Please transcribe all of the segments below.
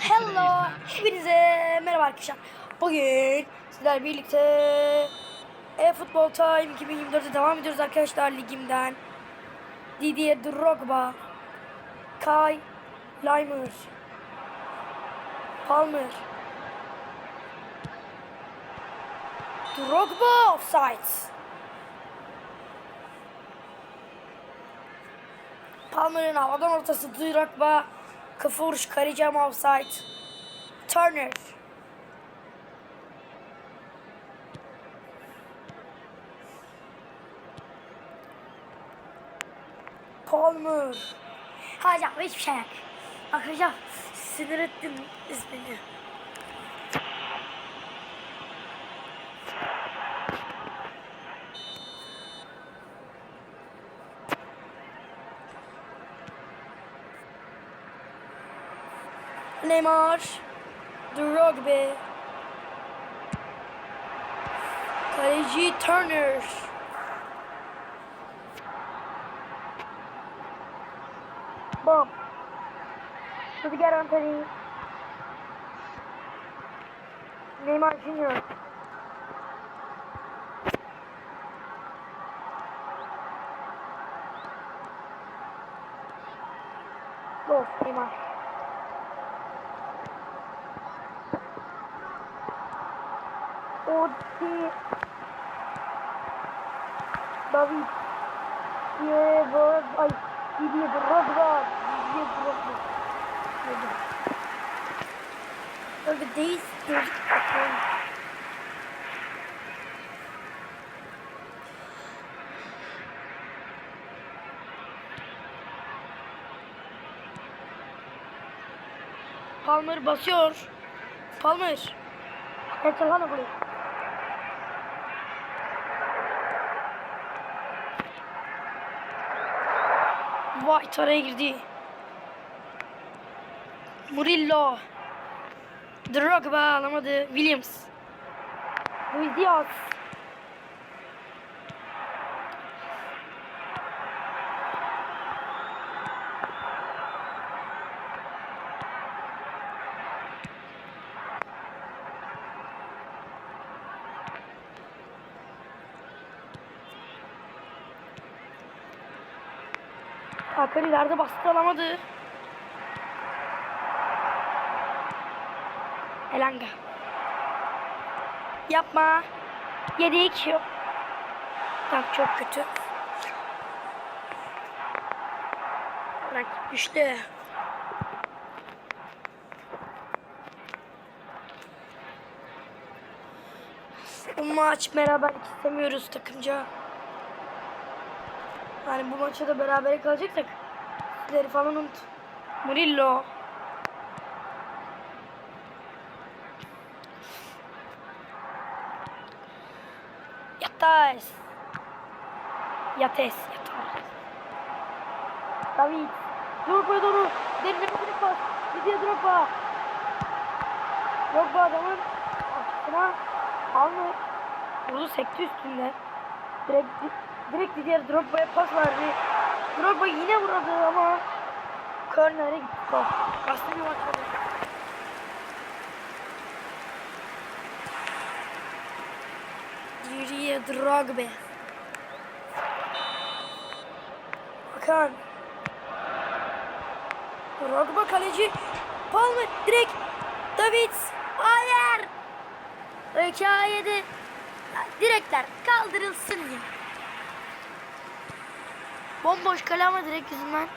Hello, hepinize merhaba arkadaşlar. Bugün sizler birlikte e-futbol time 2024'e devam ediyoruz arkadaşlar ligimden. Didier Drogba, Kai Leimer, Palmer, Drogba offside. Palmer'ın havadan ortası Drogba, kafa vuruş Karicam offside. Turner. Palmer. Hocam hiçbir şey yok. Bak hocam sinir ettin ismini. Neymar. Drogba. Kaleci Turner. Bom. Rudiger Anthony. Neymar Jr. Los Neymar. Odi. David. Diego. Ay. Didier Drogba. Didier Drogba. Öldü değil. Gördük. Palmer basıyor. Palmer. Kaçır lan burayı. White araya girdi. Murillo. Drogba alamadı. Williams. Luis Diaz. Hakan ileride bastı alamadı. Elanga. Yapma. Yedik. Yok. Bak çok kötü. Rakip güçlü. Bu maç beraber istemiyoruz takımca. Yani bu maçta da beraber kalacaksak sizleri falan unut. Murillo. Yates. Yates. Yates. David. Drogba doğru. Derine bir pas. Didier Drogba. Drogba adamın arkasına alma. Vurdu sekti üstünde. Direkt, direkt Didier Drogba'ya pas verdi. Drogba yine vurdu ama Korner'e gitti top. Aslında bir maç. Didier Drogba. Hakan. Drogba kaleci. Palmer direkt. David. Hayır. Reka yedi. Direkler kaldırılsın ya. Bomboş kale ama direkt yüzünden.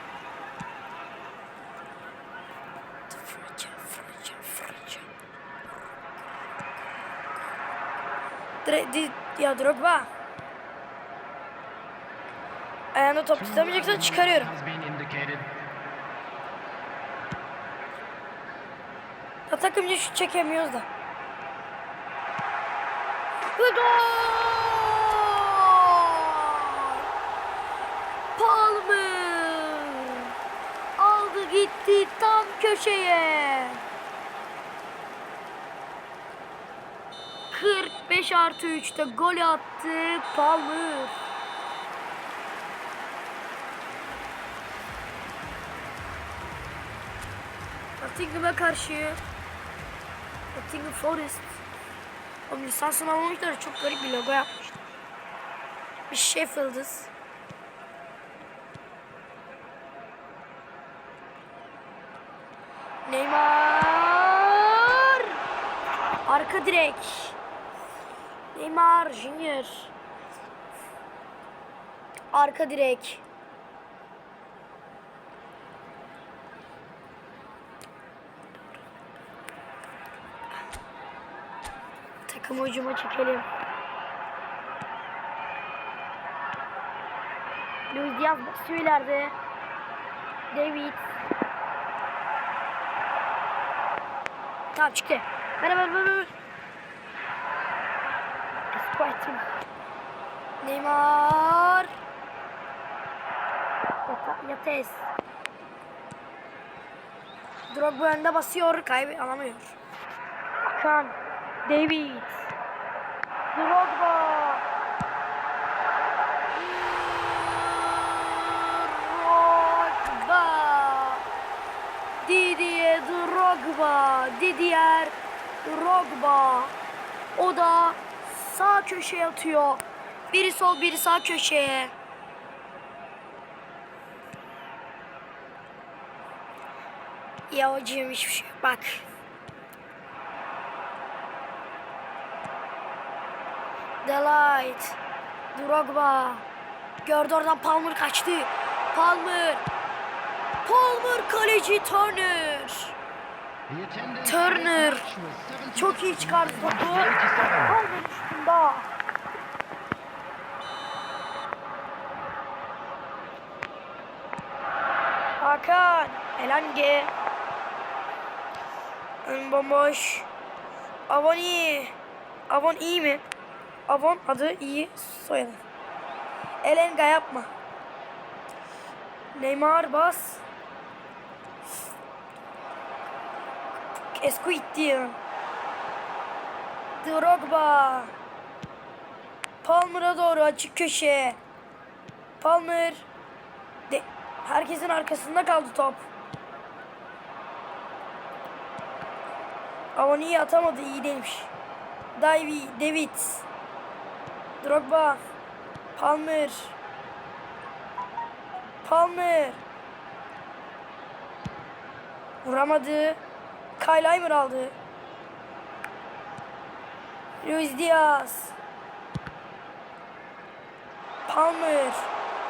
Direkt, di, ya Drogba. Ayağında top tutamayacaksan çıkarıyorum. Ya takımca şut çekemiyoruz da. Ve gol! Palmer! Gitti tam köşeye. 45 artı 3'te gol attı Palmer. Nottingham'a karşı Nottingham Forest o lisansını almamışlar çok garip bir logo yapmışlar. Bir Sheffield'ız. Neymar arka direk Neymar Junior arka direk Takım hücuma çekelim. Luis Diaz basıyor ileride. David. Tamam çıktı. Ver ver Esquetim. Neymar. Yates. Drogba önde basıyor. Kaybı alamıyor. Akan. David. Drogba. Drogba. Didier Drogba. Didier Drogba. O da sağ köşeye atıyor. Biri sol biri sağ köşeye. Ya hocam hiçbir şey. Bak. Delight. Drogba. Gördü oradan Palmer kaçtı. Palmer. Palmer kaleci Turner. Turner. for the match was 70 Çok iyi çıkardı topu. 87. Palmer üstünde. Hakan. Elange. Ön bomboş. Avon iyi. Avon iyi mi? Avon adı iyi soyadı. Elenga yapma. Neymar bas. Esquiti. Drogba. Palmer'a doğru açık köşe. Palmer. De herkesin arkasında kaldı top. Ama iyi atamadı iyi değilmiş. Davy, David. Drogba. Palmer. Palmer. Vuramadı. Kyle Laimer aldı. Luis Diaz. Palmer.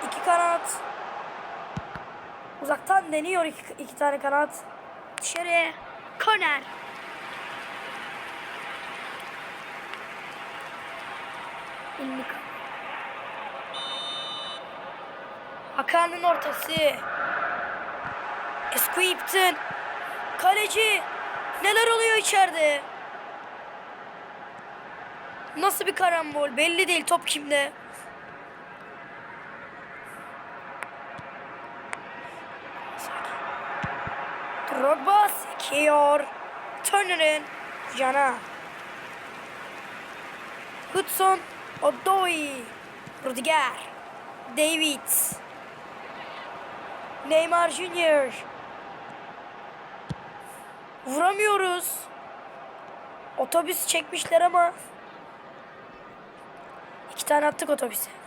iki kanat. Uzaktan deniyor iki, iki tane kanat. Dışarıya. Korner. İndik. Hakan'ın ortası. Esquipton. Kaleci. Neler oluyor içeride? Nasıl bir karambol? Belli değil top kimde. Drogba sekiyor. Turner'ın cana. Hudson, Odoi, Rudiger, David, Neymar Junior. Vuramıyoruz. Otobüs çekmişler ama iki tane attık otobüse.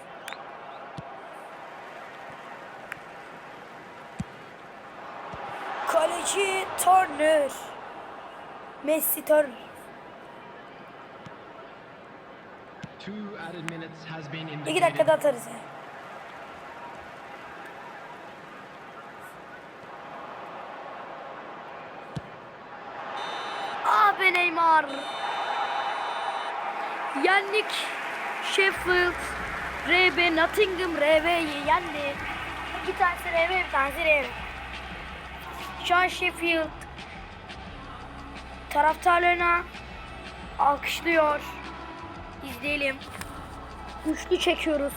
Kaleci Turner. Messi Turner. Two added minutes has been İki dakikada atarız ya. Abi Ah Neymar. Yendik. Sheffield. RB Nottingham RB'yi yendi. İki tanesi RB bir tanesi RB. An Sheffield taraftarlarına alkışlıyor. İzleyelim. Üçlü çekiyoruz.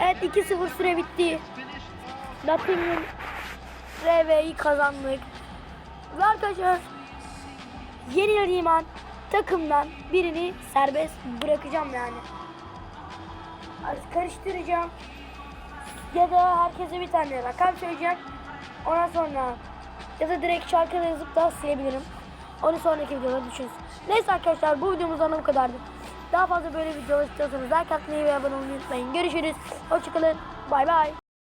Evet 2-0 süre bitti. Nottingham RV'yi kazandık. Ve arkadaşlar yeni Yariman takımdan birini serbest bırakacağım yani. Artık karıştıracağım. Ya da herkese bir tane rakam söyleyeceğim. Ondan sonra Ya da direkt şarkıda yazıp da silebilirim. Onu sonraki videoda düşünsün. Neyse arkadaşlar bu videomuzdan bu kadardı. Daha fazla böyle videolar istiyorsanız like atmayı ve abone olmayı unutmayın. Görüşürüz. Hoşçakalın. Bay bay.